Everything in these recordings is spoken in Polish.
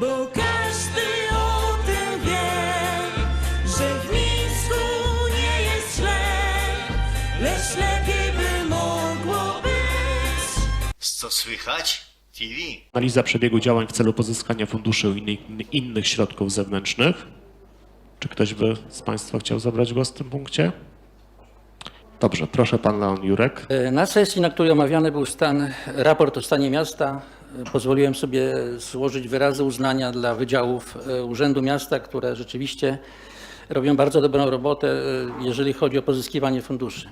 Bo każdy o tym wie, że w Mińsku nie jest źle, lecz lepiej by mogło być. Co słychać? TV. Analiza przebiegu działań w celu pozyskania funduszy i innych, środków zewnętrznych. Czy ktoś by z Państwa chciał zabrać głos w tym punkcie? Dobrze, proszę pan Leon Jurek. Na sesji, na której omawiany był stan, raport o stanie miasta, pozwoliłem sobie złożyć wyrazy uznania dla wydziałów e, Urzędu Miasta, które rzeczywiście robią bardzo dobrą robotę, e, jeżeli chodzi o pozyskiwanie funduszy.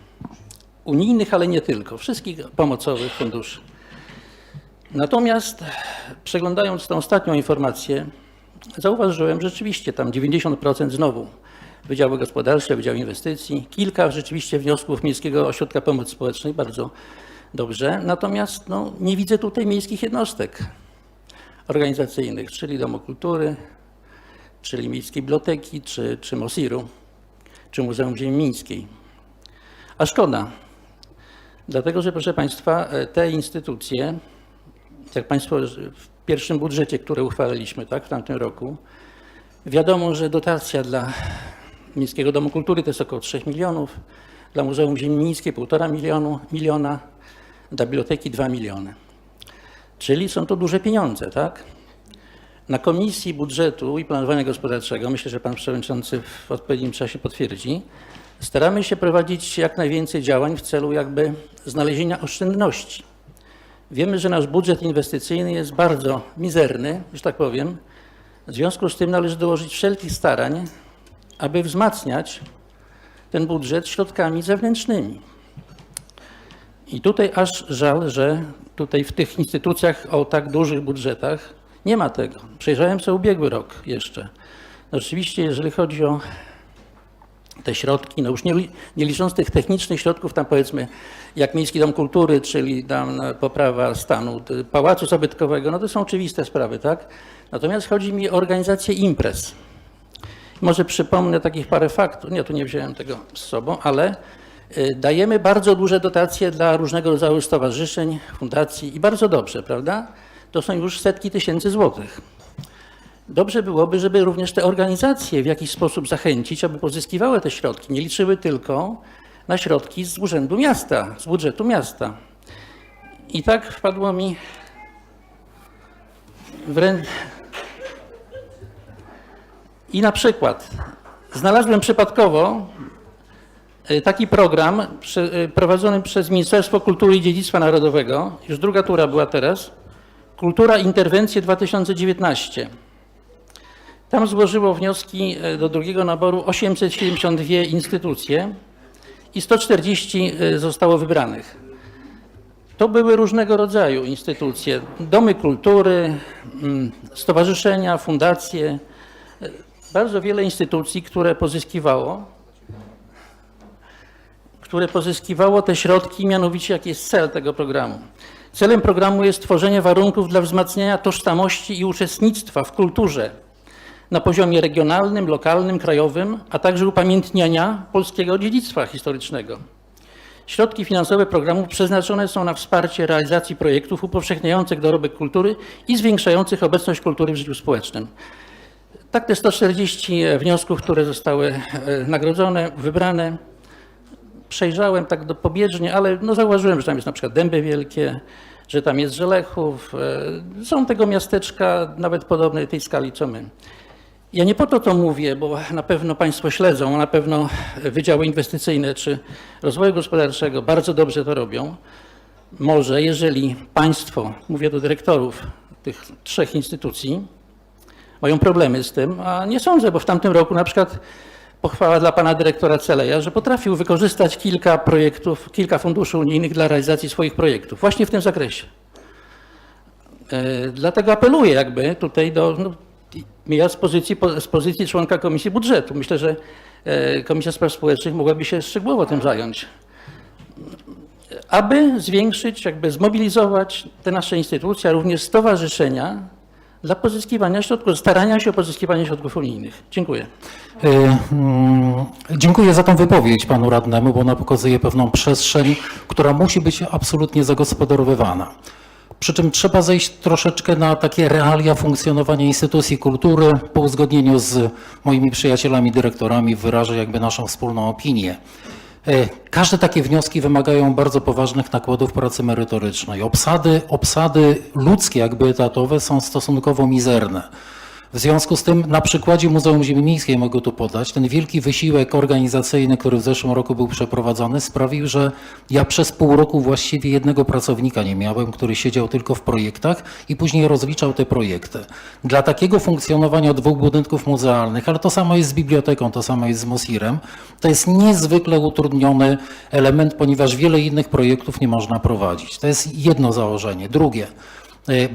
Unijnych, ale nie tylko, wszystkich pomocowych funduszy. Natomiast przeglądając tę ostatnią informację, zauważyłem że rzeczywiście tam 90% znowu Wydziały Gospodarcze, Wydział Inwestycji, kilka rzeczywiście wniosków Miejskiego Ośrodka Pomocy Społecznej, bardzo dobrze. Natomiast no, nie widzę tutaj miejskich jednostek organizacyjnych, czyli Domu Kultury, czyli Miejskiej Biblioteki, czy, czy MOSIR-u, czy Muzeum Ziemi Mińskiej. A szkoda, dlatego że proszę Państwa, e, te instytucje, jak Państwo w pierwszym budżecie, który uchwaliliśmy tak, w tamtym roku, wiadomo, że dotacja dla Miejskiego Domu Kultury to jest około 3 milionów, dla Muzeum Ziemi Mińskiej 1,5 milionu, miliona, dla biblioteki 2 miliony. Czyli są to duże pieniądze, tak? Na Komisji Budżetu i Planowania Gospodarczego, myślę, że Pan Przewodniczący w odpowiednim czasie potwierdzi, staramy się prowadzić jak najwięcej działań w celu jakby znalezienia oszczędności. Wiemy, że nasz budżet inwestycyjny jest bardzo mizerny, że tak powiem. W związku z tym należy dołożyć wszelkich starań, aby wzmacniać ten budżet środkami zewnętrznymi. I tutaj aż żal, że tutaj w tych instytucjach o tak dużych budżetach nie ma tego. Przejrzałem sobie ubiegły rok jeszcze. No rzeczywiście, jeżeli chodzi o te środki, no już nie, nie licząc tych technicznych środków, tam powiedzmy, jak Miejski Dom Kultury, czyli tam e, poprawa stanu t- pałacu zabytkowego, no to są oczywiste sprawy, tak? Natomiast chodzi mi o organizację imprez. Może przypomnę takich parę faktów, nie, tu nie wziąłem tego z sobą, ale y, dajemy bardzo duże dotacje dla różnego rodzaju stowarzyszeń, fundacji i bardzo dobrze, prawda? To są już setki tysięcy złotych. Dobrze byłoby, żeby również te organizacje w jakiś sposób zachęcić, aby pozyskiwały te środki. Nie liczyły tylko na środki z urzędu miasta, z budżetu miasta. I tak wpadło mi w rę... I na przykład znalazłem przypadkowo taki program e, prowadzony przez Ministerstwo Kultury i Dziedzictwa Narodowego. Już druga tura była teraz. Kultura Interwencje 2019. Tam złożyło wnioski e, do drugiego naboru 872 instytucje i 140 e, zostało wybranych. To były różnego rodzaju instytucje, domy kultury, mm, stowarzyszenia, fundacje, bardzo wiele instytucji, które pozyskiwało, które pozyskiwało te środki, mianowicie jaki jest cel tego programu. Celem programu jest tworzenie warunków dla wzmacniania tożsamości i uczestnictwa w kulturze na poziomie regionalnym, lokalnym, krajowym, a także upamiętniania polskiego dziedzictwa historycznego. Środki finansowe programu przeznaczone są na wsparcie realizacji projektów upowszechniających dorobek kultury i zwiększających obecność kultury w życiu społecznym. Tak te 140 wniosków, które zostały e, nagrodzone, wybrane, przejrzałem tak do pobieżnie, ale no zauważyłem, że tam jest na przykład Dęby Wielkie, że tam jest Żelechów. e, Są tego miasteczka nawet podobnej tej skali co my. Ja nie po to to mówię, bo na pewno Państwo śledzą, na pewno wydziały inwestycyjne czy rozwoju gospodarczego bardzo dobrze to robią. Może jeżeli Państwo, mówię do dyrektorów tych trzech instytucji, mają problemy z tym, a nie sądzę, bo w tamtym roku na przykład pochwała dla pana dyrektora Celeja, że potrafił wykorzystać kilka projektów, kilka funduszy unijnych dla realizacji swoich projektów, właśnie w tym zakresie. E, Dlatego apeluję jakby tutaj do, no, ja z pozycji, po- z pozycji członka Komisji Budżetu, myślę, że e, Komisja Spraw Społecznych mogłaby się szczegółowo tym zająć aby zwiększyć, jakby zmobilizować te nasze instytucje, a również stowarzyszenia dla pozyskiwania środków, starania się o pozyskiwanie środków unijnych. Dziękuję. Y, mm, Dziękuję za tą wypowiedź panu radnemu, bo ona pokazuje pewną przestrzeń, która musi być absolutnie zagospodarowywana. Przy czym trzeba zejść troszeczkę na takie realia funkcjonowania instytucji kultury. Po uzgodnieniu z moimi przyjacielami, dyrektorami wyrażę jakby naszą wspólną opinię. E, Każde takie wnioski wymagają bardzo poważnych nakładów pracy merytorycznej. Obsady, obsady ludzkie, jakby etatowe, są stosunkowo mizerne. W związku z tym na przykładzie Muzeum Ziemi Miejskiej mogę tu podać, ten wielki wysiłek organizacyjny, który w zeszłym roku był przeprowadzony, sprawił, że ja przez pół roku właściwie jednego pracownika nie miałem, który siedział tylko w projektach i później rozliczał te projekty. Dla takiego funkcjonowania dwóch budynków muzealnych, ale to samo jest z biblioteką, to samo jest z Mosirem, to jest niezwykle utrudniony element, ponieważ wiele innych projektów nie można prowadzić. To jest jedno założenie. Drugie,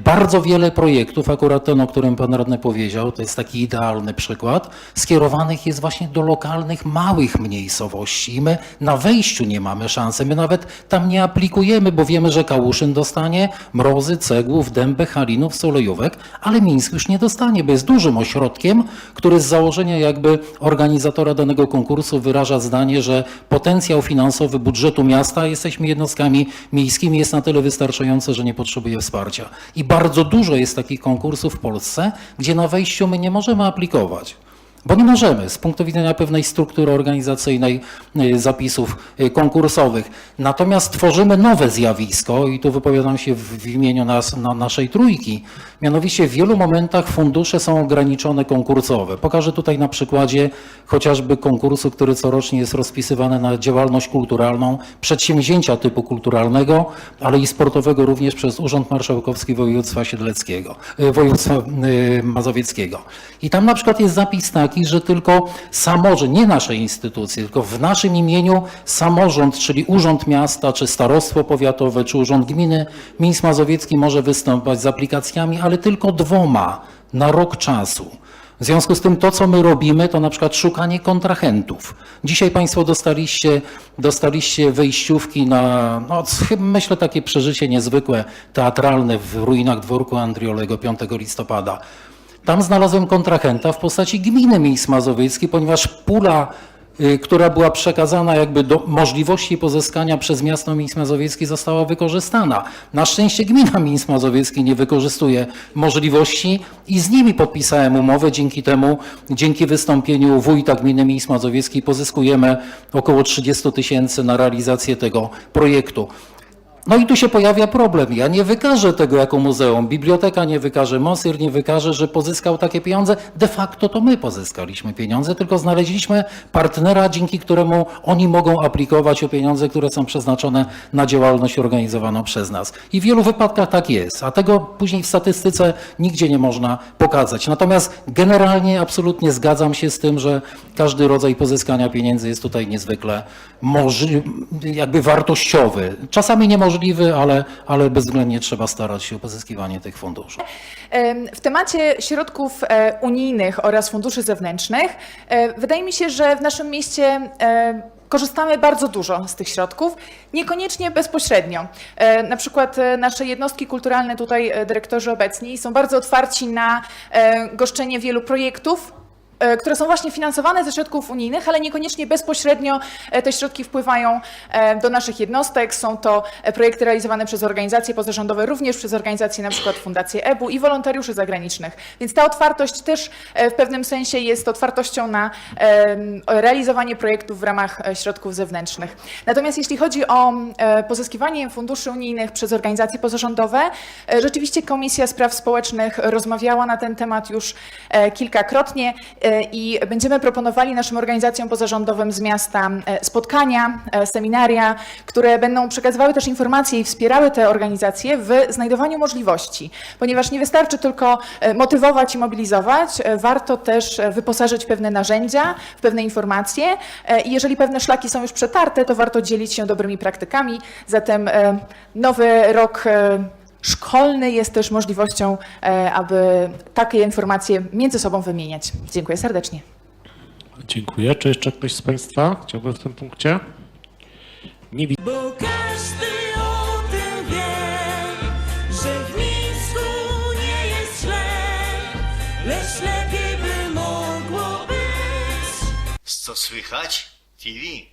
Bardzo wiele projektów, akurat ten, o którym pan radny powiedział, to jest taki idealny przykład, skierowanych jest właśnie do lokalnych, małych miejscowości. My na wejściu nie mamy szansy. My nawet tam nie aplikujemy, bo wiemy, że Kałuszyn dostanie mrozy, cegłów, dębę, halinów, solejówek, ale Mińsk już nie dostanie, bo jest dużym ośrodkiem, który z założenia jakby organizatora danego konkursu wyraża zdanie, że potencjał finansowy budżetu miasta, jesteśmy jednostkami miejskimi, jest na tyle wystarczający, że nie potrzebuje wsparcia. I bardzo dużo jest takich konkursów w Polsce, gdzie na wejściu my nie możemy aplikować. Bo nie możemy z punktu widzenia pewnej struktury organizacyjnej y, zapisów y, konkursowych. Natomiast tworzymy nowe zjawisko i tu wypowiadam się w, imieniu nas, na naszej trójki. Mianowicie w wielu momentach fundusze są ograniczone konkursowe. Pokażę tutaj na przykładzie chociażby konkursu, który corocznie jest rozpisywany na działalność kulturalną, przedsięwzięcia typu kulturalnego, ale i sportowego również przez Urząd Marszałkowski Województwa Siedleckiego, y, Województwa Mazowieckiego. I tam na przykład jest zapis taki, że tylko samorząd, nie nasze instytucje, tylko w naszym imieniu samorząd, czyli Urząd Miasta, czy Starostwo Powiatowe, czy Urząd Gminy Mińsk Mazowiecki może występować z aplikacjami, ale tylko dwoma na rok czasu. W związku z tym to, co my robimy, to na przykład szukanie kontrahentów. Dzisiaj Państwo dostaliście, dostaliście wejściówki na, no, myślę, takie przeżycie niezwykłe, teatralne w ruinach dworku Andriolego 5 listopada. Tam znalazłem kontrahenta w postaci gminy Mińsk Mazowiecki, ponieważ pula, y, która była przekazana jakby do możliwości pozyskania przez miasto Mińsk Mazowiecki została wykorzystana. Na szczęście gmina Mińsk Mazowiecki nie wykorzystuje możliwości i z nimi podpisałem umowę. Dzięki temu, dzięki wystąpieniu wójta gminy Mińsk Mazowiecki pozyskujemy około 30 tysięcy na realizację tego projektu. No i tu się pojawia problem. Ja nie wykażę tego jako muzeum. Biblioteka nie wykaże, Mosir nie wykaże, że pozyskał takie pieniądze. De facto to my pozyskaliśmy pieniądze, tylko znaleźliśmy partnera, dzięki któremu oni mogą aplikować o pieniądze, które są przeznaczone na działalność organizowaną przez nas. I w wielu wypadkach tak jest, a tego później w statystyce nigdzie nie można pokazać. Natomiast generalnie absolutnie zgadzam się z tym, że każdy rodzaj pozyskania pieniędzy jest tutaj niezwykle jakby wartościowy. Czasami niemożliwy, ale, ale bezwzględnie trzeba starać się o pozyskiwanie tych funduszy. W temacie środków e, unijnych oraz funduszy zewnętrznych, e, wydaje mi się, że w naszym mieście e, korzystamy bardzo dużo z tych środków, niekoniecznie bezpośrednio. Na przykład nasze jednostki kulturalne, tutaj dyrektorzy obecni, są bardzo otwarci na goszczenie wielu projektów, które są właśnie finansowane ze środków unijnych, ale niekoniecznie bezpośrednio e, te środki wpływają e, do naszych jednostek. Są to e, projekty realizowane przez organizacje pozarządowe, również przez organizacje przykład Fundację EBU i wolontariuszy zagranicznych. Więc ta otwartość też e, w pewnym sensie jest otwartością na realizowanie projektów w ramach e, środków zewnętrznych. Natomiast jeśli chodzi o e, pozyskiwanie funduszy unijnych przez organizacje pozarządowe, e, rzeczywiście Komisja Spraw Społecznych rozmawiała na ten temat już e, kilkakrotnie e, i będziemy proponowali naszym organizacjom pozarządowym z miasta e, spotkania, e, seminaria, które będą przekazywały też informacje i wspierały te organizacje w znajdowaniu możliwości, ponieważ nie wystarczy tylko e, motywować i mobilizować, warto też wyposażyć pewne narzędzia, w pewne informacje i jeżeli pewne szlaki są już przetarte, to warto dzielić się dobrymi praktykami. Zatem nowy rok szkolny jest też możliwością, e, aby takie informacje między sobą wymieniać. Dziękuję serdecznie. Dziękuję. Czy jeszcze ktoś z Państwa chciałby w tym punkcie? Nie widzę. Bo każdy o tym wie, że w Mińsku nie jest źle, lecz lepiej by mogło być. Co słychać? TV.